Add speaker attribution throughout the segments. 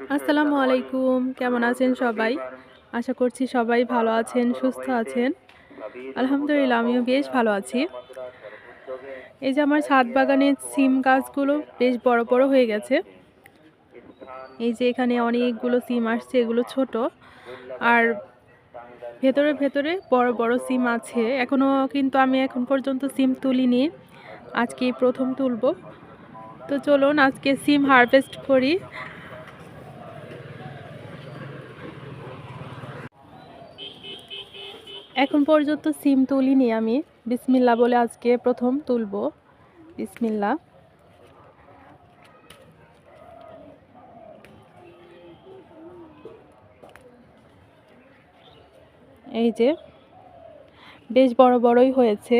Speaker 1: আসসালামু আলাইকুম। কেমন আছেন সবাই? আশা করছি সবাই ভালো আছেন, সুস্থ আছেন। আলহামদুলিল্লাহ, আমিও বেশ ভালো আছি। এই যে আমার ছাদ বাগানের সিম গাছগুলো বেশ বড় বড় হয়ে গেছে। এই যে এখানে অনেকগুলো সিম আসছে, এগুলো ছোট। আর ভেতরে ভেতরে বড় বড় সিম আছে। এখনও কিন্তু আমি এখন পর্যন্ত সিম তুলিনি। আজকেই প্রথম তুলবো। তো চলুন, আজকে সিম হারভেস্ট করি। এখন পর্যন্ত সিম তুলিনি আমি। বিসমিল্লা বলে আজকে প্রথম তুলবো। বিসমিল্লা এই যে, বেশ বড় বড়ই হয়েছে।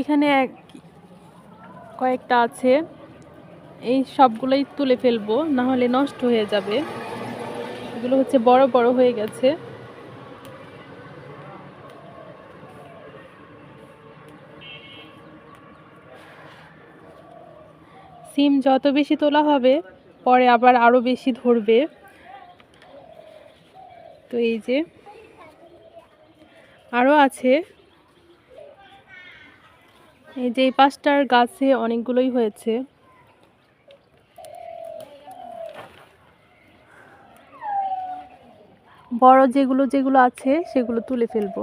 Speaker 1: এখানে এক কয়েকটা আছে। এই সবগুলোই তুলে ফেলব না হলে নষ্ট হয়ে যাবে। এগুলো হচ্ছে বড় বড় হয়ে গেছে। সিম যত বেশি তোলা হবে, পরে আবার আরও বেশি ধরবে। তো এই যে আরও আছে। এই যে এই পাঁচটার গাছে অনেকগুলোই হয়েছে। বড় যেগুলো যেগুলো আছে, সেগুলো তুলে ফেলব।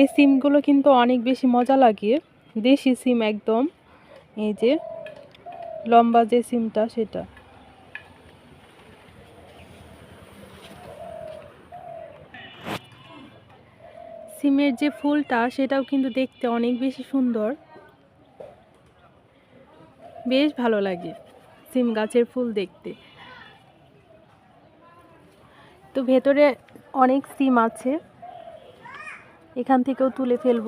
Speaker 1: এই সিমগুলো কিন্তু অনেক বেশি মজা লাগে। দেশি সিম একদম। এই যে লম্বা যে সিমটা, সেটা। সিমের যে ফুলটা, সেটাও কিন্তু দেখতে অনেক বেশি সুন্দর। বেশ ভালো লাগে সিম গাছের ফুল দেখতে। তো ভেতরে অনেক সিম আছে। এখান থেকেও তুলে ফেলব।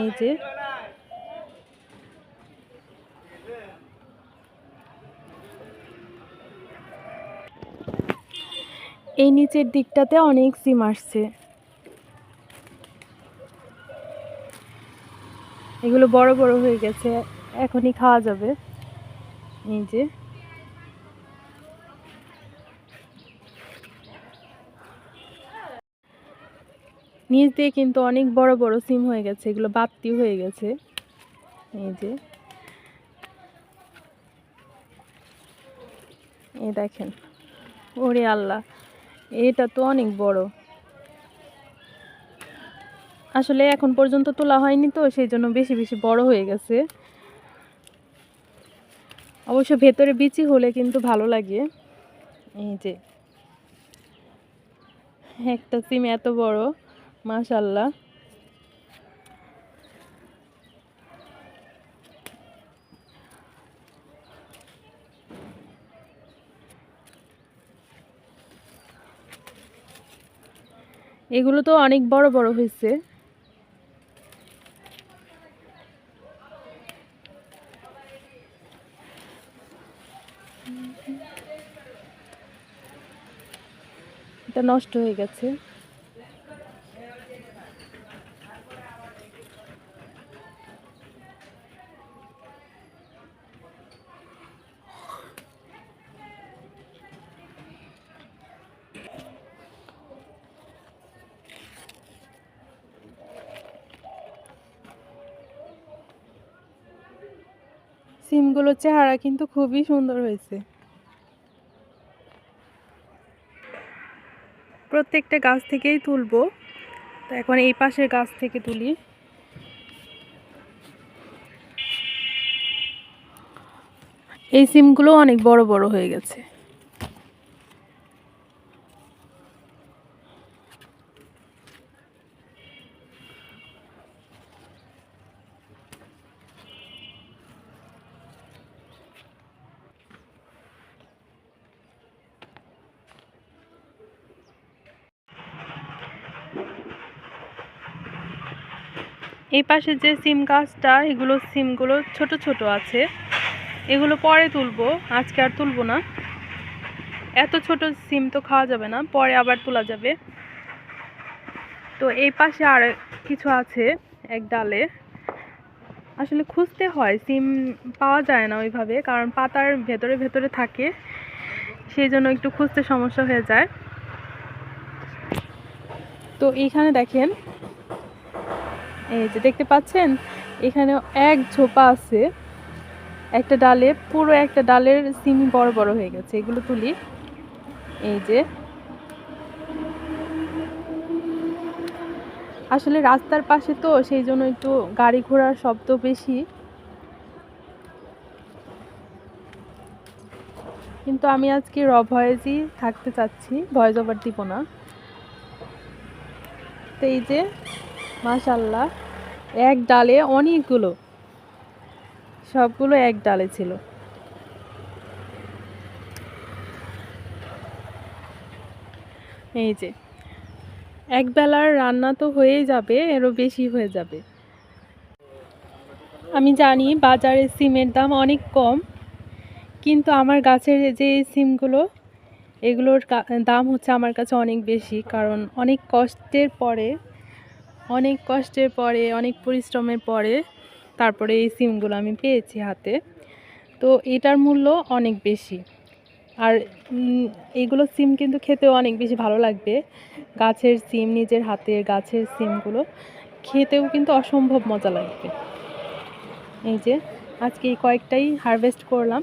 Speaker 1: এই যে। এই নিচের দিকটাতে অনেক সিম আসছে। এগুলো বড় বড় হয়ে গেছে, এখনই খাওয়া যাবে। এই যে। নিচ দিয়ে কিন্তু অনেক বড় বড় সিম হয়ে গেছে, এগুলো বাত্তি হয়ে গেছে। এই যে। এই দেখেন। ওরে আল্লাহ, এটা তো অনেক বড়। আসলে এখন পর্যন্ত তোলা হয়নি তো, সেই জন্য বেশি বেশি বড় হয়ে গেছে। অবশ্য ভেতরে বিচি হলে কিন্তু ভালো লাগে। এই যে। একটা সিম এত বড়। মাশাল্লাহ এগুলো তো অনেক বড় বড় হয়েছে। এটা নষ্ট হয়ে গেছে। সিমগুলোর চেহারা কিন্তু খুবই সুন্দর হয়েছে। প্রত্যেকটা গাছ থেকেই তুলবো। তো এখন এই পাশের গাছ থেকে তুলি। এই সিমগুলো অনেক বড় বড় হয়ে গেছে। এই পাশে যে সিম গাছটা, এগুলো সিমগুলো ছোট ছোট আছে। এগুলো পরে তুলবো, আজকে আর তুলবো না। এত ছোট সিম তো খাওয়া যাবে না, পরে আবার তোলা যাবে। তো এই পাশে আর কিছু আছে এক ডালে। আসলে খুঁজতে হয়, সিম পাওয়া যায় না ওইভাবে, কারণ পাতার ভেতরে ভেতরে থাকে। সেই জন্য একটু খুঁজতে সমস্যা হয়ে যায়। তো এইখানে দেখেন এই যে দেখতে পাচ্ছেন এখানে এক ঝোপা আছে। একটা ডালে, পুরো একটা ডালের সিম বড় বড় হয়ে গেছে, এগুলো তুলি। এই যে। আসলে রাস্তার পাশে তো, সেই জন্য একটু গাড়ি ঘোড়ার শব্দ বেশি। কিন্তু আমি আজকে র ভয়েসই থাকতে চাচ্ছি, ভয়েস ওভার দিব না। তো এই যে মাশাল্লাহ এক ডালে অনেকগুলো, সবগুলো এক ডালে ছিল। এই যে এক বেলার রান্না তো হয়েই যাবে, এরও বেশি হয়ে যাবে। আমি জানি বাজারে সিমের দাম অনেক কম, কিন্তু আমার গাছের যে সিমগুলো, এগুলোর দাম হচ্ছে আমার কাছে অনেক বেশি, কারণ অনেক কষ্টের পরে অনেক কষ্টের পরে, অনেক পরিশ্রমের পরে তারপরে এই সিমগুলো আমি পেয়েছি হাতে। তো এটার মূল্য অনেক বেশি। আর এগুলো সিম কিন্তু খেতেও অনেক বেশি ভালো লাগবে। গাছের সিম, নিজের হাতের গাছের সিমগুলো খেতেও কিন্তু অসম্ভব মজা লাগবে। এই যে, আজকে এই কয়েকটাই হারভেস্ট করলাম।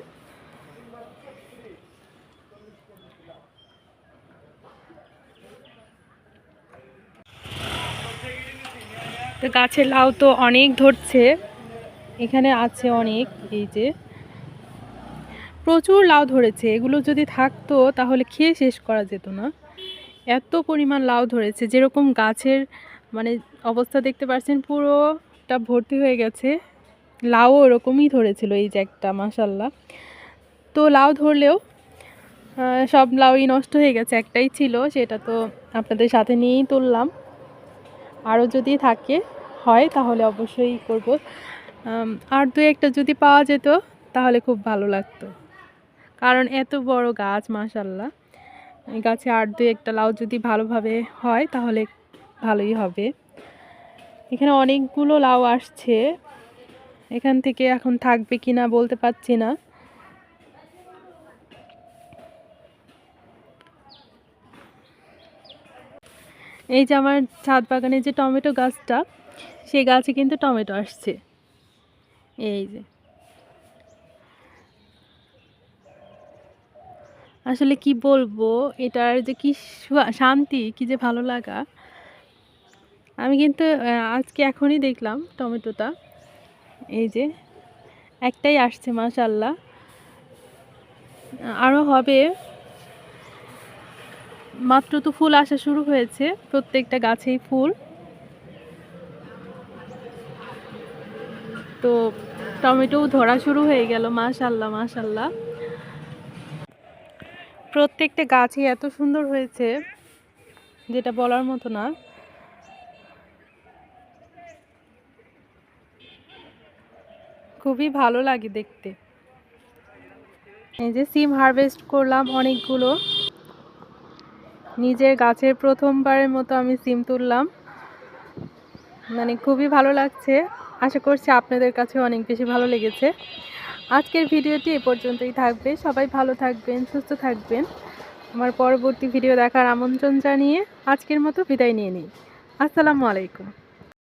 Speaker 1: তো গাছের লাউ তো অনেক ধরছে। এখানে আছে অনেক, এই যে। প্রচুর লাউ ধরেছে, এগুলো যদি থাকতো তাহলে খেয়ে শেষ করা যেত না। এত পরিমাণ লাউ ধরেছে, যেরকম গাছের মানে অবস্থা দেখতে পাচ্ছেন পুরোটা ভর্তি হয়ে গেছে। লাউ ওরকমই ধরেছিল, এই যে একটা মাসাল্লাহ তো লাউ ধরলেও সব লাউই নষ্ট হয়ে গেছে, একটাই ছিল, সেটা তো আপনাদের সাথে নিয়েই তুললাম। আরও যদি থাকে, হয় তাহলে অবশ্যই করব। আর দু একটা যদি পাওয়া যেত, তাহলে খুব ভালো লাগতো। কারণ এত বড় গাছ, মাশাল্লাহ। এই গাছে আর দু একটা লাউ যদি ভালোভাবে হয়, তাহলে ভালোই হবে। এখানে অনেকগুলো লাউ আসছে। এখান থেকে এখন থাকবে কি না বলতে পারছি না। এই যে আমার ছাদ বাগানে যে টমেটো গাছটা, সেই গাছে কিন্তু টমেটো আসছে। এই যে। আসলে কি বলব, এটার যে কি শান্তি, কি যে ভালো লাগা। আমি কিন্তু আজকে এখনই দেখলাম টমেটোটা। এই যে, একটাই আসছে মাশাল্লাহ আরও হবে মাত্র তো ফুল আসা শুরু হয়েছে, প্রত্যেকটা গাছেই ফুল। তো টমেটোও ধরা শুরু হয়ে গেল, মাশাল্লাহ মাশাল্লাহ। প্রত্যেকটা গাছই এত সুন্দর হয়েছে, যেটা বলার মতো না। খুবই ভালো লাগে দেখতে। এই যে সিম হারভেস্ট করলাম অনেকগুলো। নিজের গাছের প্রথমবারের মতো আমি সিম তুললাম। মানে খুবই ভালো লাগছে। আশা করছি আপনাদের কাছে অনেক বেশি ভালো লেগেছে। আজকের ভিডিওটি এ পর্যন্তই থাকবে। সবাই ভালো থাকবেন, সুস্থ থাকবেন। আমার পরবর্তী ভিডিও দেখার আমন্ত্রণ জানিয়ে আজকের মতো বিদায় নিয়ে নিই। আসসালামু আলাইকুম।